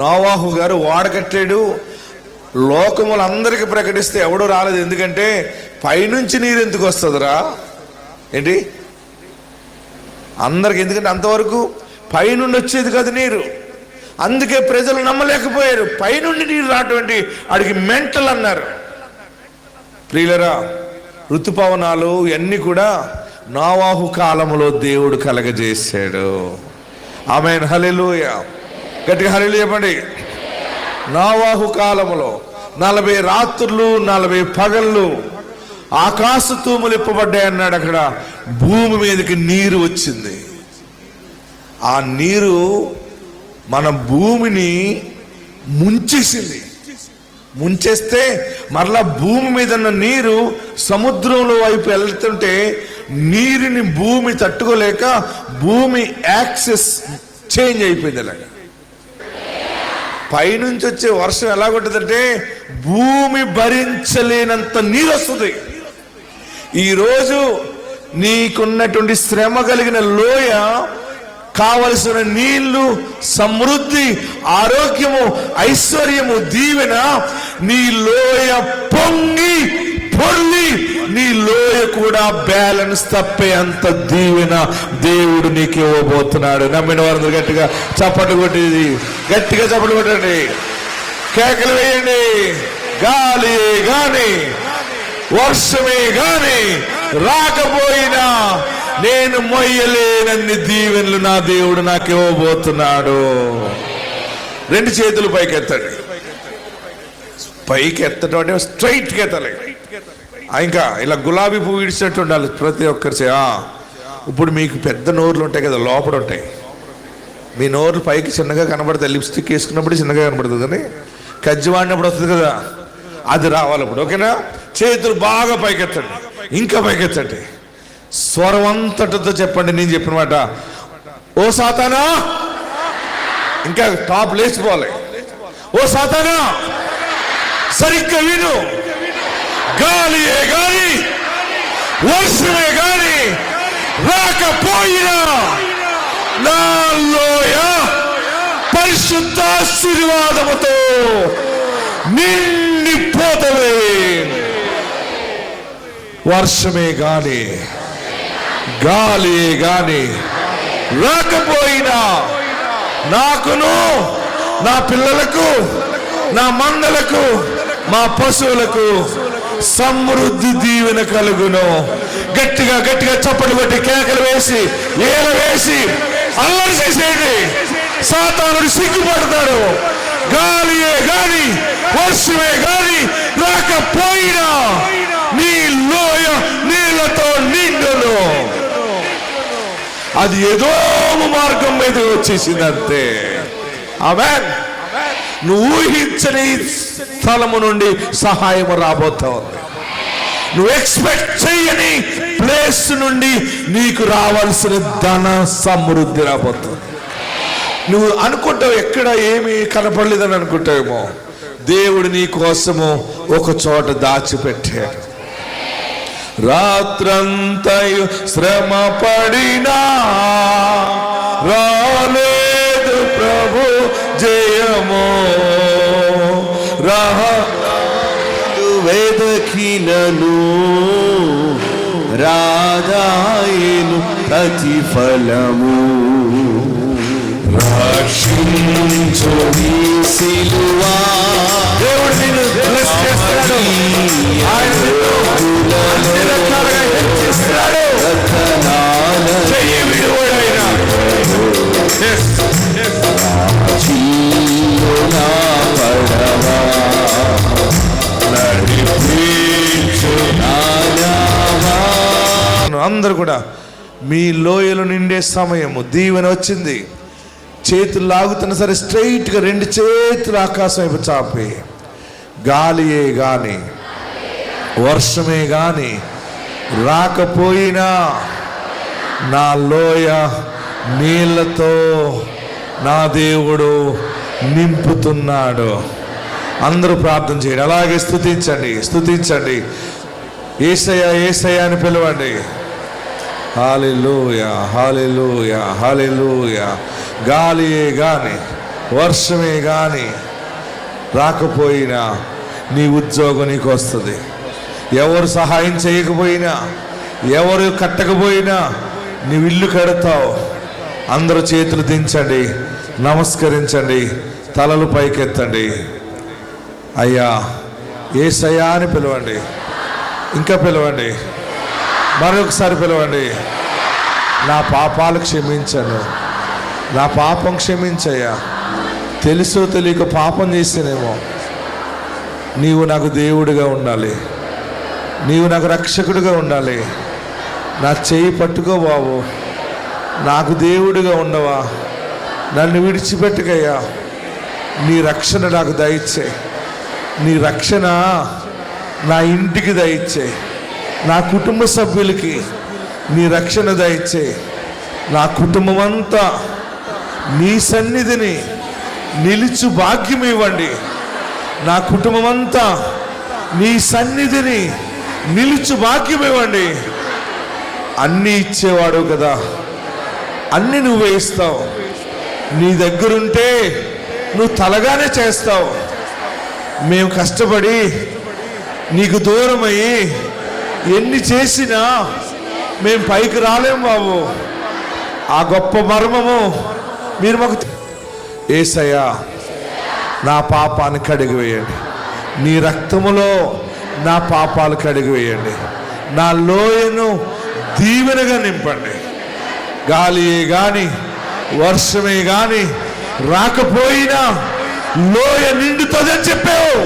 నోవాహు గారు వాడకట్టాడు లోకములందరికీ ప్రకటిస్తే ఎవడు రాలేదు. ఎందుకంటే పైనుంచి నీరు ఎందుకు వస్తుందిరా? ఏంటి? అందరికి ఎందుకంటే అంతవరకు పైనుండి వచ్చేది కదా నీరు. అందుకే ప్రజలు నమ్మలేకపోయారు. పైనుండి నీరు రాటువంటి అడిగి మెంటల్ అన్నారు ప్రియులరా ఋతుపవనాలు ఇవన్నీ కూడా నోవాహు కాలంలో దేవుడు కలగజేశాడు. ఆమె హలెలూయ గట్టిగా హరిలు చెప్పండి. నావాహు కాలములో నలభై రాత్రులు నలభై పగళ్ళు ఆకాశ తూములు ఇప్పబడ్డాయి అన్నాడు అక్కడ. భూమి మీదకి నీరు వచ్చింది. ఆ నీరు మన భూమిని ముంచేసింది. ముంచేస్తే మరలా భూమి మీద ఉన్న నీరు సముద్రంలో వైపు వెళ్తుంటే నీరుని భూమి తట్టుకోలేక భూమి యాక్సెస్ చేంజ్ అయిపోయింది అలాగా. పైనుంచి వచ్చే వర్షం ఎలా ఉంటుందంటే భూమి భరించలేనంత నీరు వస్తుంది ఈరోజు నీకున్నటువంటి శ్రమ కలిగిన లోయ కావలసిన నీళ్ళు సమృద్ధి ఆరోగ్యము ఐశ్వర్యము దీవెన నీ లోయ పొంగి కూడా బ్యాలెన్స్ తప్పే అంత దీవెన దేవుడు నీకు ఇవ్వబోతున్నాడు. నమ్మిన వారందరూ గట్టిగా చప్పట్లు కొట్టేది. గట్టిగా చప్పట్లు కొట్టండి. కేకలు వేయండి. గాలి గాని వర్షమే గాని రాకపోయినా నేను మొయ్యలేనన్ని దీవెనలు నా దేవుడు నాకు ఇవ్వబోతున్నాడు. రెండు చేతులు పైకెత్తండి. పైకి ఎత్తడం అంటే స్ట్రైట్గా ఎత్తలేదు ఇంకా ఇలా గులాబీ పువ్వు ఇడిచినట్టు ఉండాలి ప్రతి ఒక్కరి చే- ఇప్పుడు మీకు పెద్ద నోర్లు ఉంటాయి కదా లోపల ఉంటాయి. మీ నోరు పైకి చిన్నగా కనబడతాయి లిప్స్టిక్ వేసుకున్నప్పుడు చిన్నగా కనబడుతుంది కానీ కజ్జి వాడినప్పుడు వస్తుంది కదా అది రావాలి అప్పుడు ఓకేనా? చేతులు బాగా పైకెత్తండి ఇంకా పైకెత్తండి. స్వరం అంతటితో చెప్పండి నేను చెప్పిన మాట. ఓ సాతానా! ఇంకా టాప్ లేచిపోవాలి. ఓ సాతానా! సరిగ్గా విను. గాలియే గాని వర్షమే గాని రాకపోయినా నా లోయ పరిశుద్ధాశీర్వాదముతో నిండిపోతవే. వర్షమే గాని గాలి గాని రాకపోయినా నాకును నా పిల్లలకు నా మందలకు మా పశువులకు సమృద్ధి దీవెన కలుగును. గట్టిగా గట్టిగా చప్పటి కొట్టి కేకలు వేసి ఏల వేసి అల్లరి చేసేయండి. సాతానుడు సిగ్గుపడతాడు. గాలియే గాని వర్షమే గాని రాకపోయినా నీ లోయ నీళ్ళతో నిండును. అది ఏదో మార్గం మీద వచ్చేసింది అంతే ఆమె నువ్వు ఊహించని స్థలము నుండి సహాయం రాబోతా ఉంది నువ్వు ఎక్స్పెక్ట్ చేయని ప్లేస్ నుండి నీకు రావాల్సిన ధన సమృద్ధి రాబోతుంది. నువ్వు అనుకుంటావు ఎక్కడ ఏమీ కనపడలేదని అనుకుంటావేమో. దేవుడు నీ కోసము ఒక చోట దాచిపెట్టాడు. రాత్రంతయు శ్రమ పడినా రా జయము. రహ. వెదకినను రాదాయను ప్రతిఫలము. రక్షించు నీ సిలువా దేవుడు నిన్ను bless చేస్తున్నాడు. ఆయన నిన్ను రతనాల విడువడైన Yes, అందరూ కూడా మీ లోయలు నిండే సమయము దీవెన వచ్చింది. చేతులు లాగుతున్న సరే స్ట్రైట్గా రెండు చేతులు ఆకాశం వైపు చాపి. గాలియే గాని వర్షమే గాని రాకపోయినా నా లోయ నీళ్ళతో నా దేవుడు నింపుతున్నాడు. అందరూ ప్రార్థన చేయండి. అలాగే స్థుతించండి స్థుతించండి ఏసయ్య ఏసయ్య అని పిలవండి. Hallelujah hallelujah hallelujah. గాలియే కానీ వర్షమే కానీ రాకపోయినా నీ ఉద్యోగం నీకు వస్తుంది ఎవరు సహాయం చేయకపోయినా ఎవరు కట్టకపోయినా నీవు ఇల్లు కడతావు. అందరూ చేతులు దించండి నమస్కరించండి తలలు పైకెత్తండి. అయ్యా ఏసయ్యా అని పిలవండి. ఇంకా పిలవండి. మరొకసారి పిలవండి. నా పాపాలు క్షమించను. నా పాపం క్షమించయ్యా. తెలుసో తెలియక పాపం చేస్తేనేమో నీవు నాకు దేవుడిగా ఉండాలి. నీవు నాకు రక్షకుడిగా ఉండాలి. నా చేయి పట్టుకో బాబు నాకు దేవుడిగా ఉండవా నన్ను విడిచిపెట్టుకయ్యా. నీ రక్షణ నాకు దయచ్చే నీ రక్షణ నా ఇంటికి దయచ్చే నా కుటుంబ సభ్యులకి నీ రక్షణ దయచే. నా కుటుంబం అంతా నీ సన్నిధిని నిలుచు భాగ్యం ఇవ్వండి. నా కుటుంబం అంతా నీ సన్నిధిని నిలుచు భాగ్యం ఇవ్వండి. అన్నీ ఇచ్చేవాడు కదా. అన్ని నువ్వే ఇస్తావు. నీ దగ్గరుంటే నువ్వు తలగానే చేస్తావు. మేము కష్టపడి నీకు దూరమయ్యి ఎన్ని చేసినా మేము పైకి రాలేం బాబు. ఆ గొప్ప మర్మము మీరు మాకు ఏసయ్యా నా పాపాన్ని కడిగివేయండి నీ రక్తములో నా పాపాలు కడిగివేయండి నా లోయను దీవెనగా నింపండి. గాలియే గాని వర్షమే గాని రాకపోయినా లోయ నిండుతుందని చెప్పావు.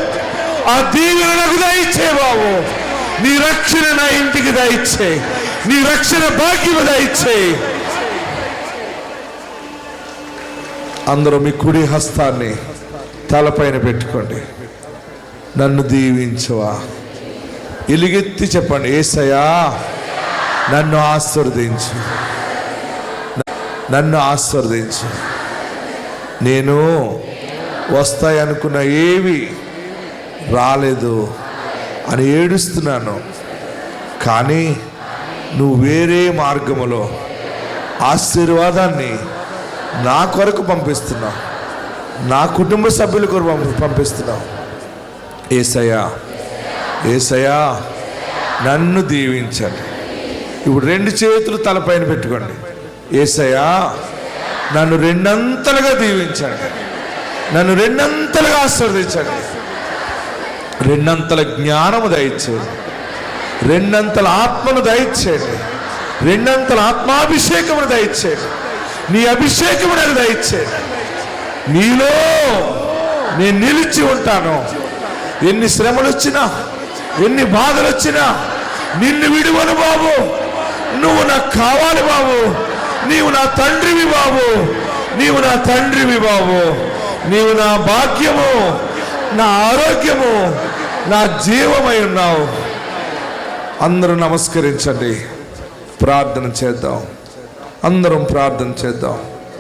ఆ దీవెన నాకు దయచ్చే బాబు. నీ రక్షణ నా ఇంటికి దయచ్చే నీ రక్షణ భాగ్యము దయచ్చే అందరూ మీ కుడి హస్తాన్ని తలపైన పెట్టుకోండి. నన్ను దీవించవా. ఎలుగెత్తి చెప్పండి ఏసయా నన్ను ఆశీర్వదించు. నన్ను ఆశీర్వదించు. నేను వస్తాయనుకున్న ఏవి రాలేదు. అని ఏడుస్తున్నాను. కానీ నువ్వు వేరే మార్గములో ఆశీర్వాదాన్ని నా కొరకు పంపిస్తున్నావు. నా కుటుంబ సభ్యుల కొరకు పంపిస్తున్నావు. ఏసయా ఏసయా నన్ను దీవించండి. ఇప్పుడు రెండు చేతులు తలపైన పెట్టుకోండి. ఏసయా నన్ను రెండంతలుగా దీవించండి. నన్ను రెండంతలుగా ఆశీర్వదించండి. రెండంతల జ్ఞానము దయచేయండి. రెండంతల ఆత్మను దయచేయండి. రెండంతల ఆత్మాభిషేకమును దయచేయండి. నీ అభిషేకము నాకు దయచేయండి. నీలో నేను నిలిచి ఉంటాను. ఎన్ని శ్రమలు వచ్చినా ఎన్ని బాధలు వచ్చినా నిన్ను విడువను బాబు. నువ్వు నాకు కావాలి బాబు. నీవు నా తండ్రివి బాబు. నీవు నా తండ్రివి బాబు. నీవు నా భాగ్యము నా ఆరోగ్యము నా జీవమై ఉన్నావు. అందరూ నమస్కరించండి. ప్రార్థన చేద్దాం. అందరం ప్రార్థన చేద్దాం.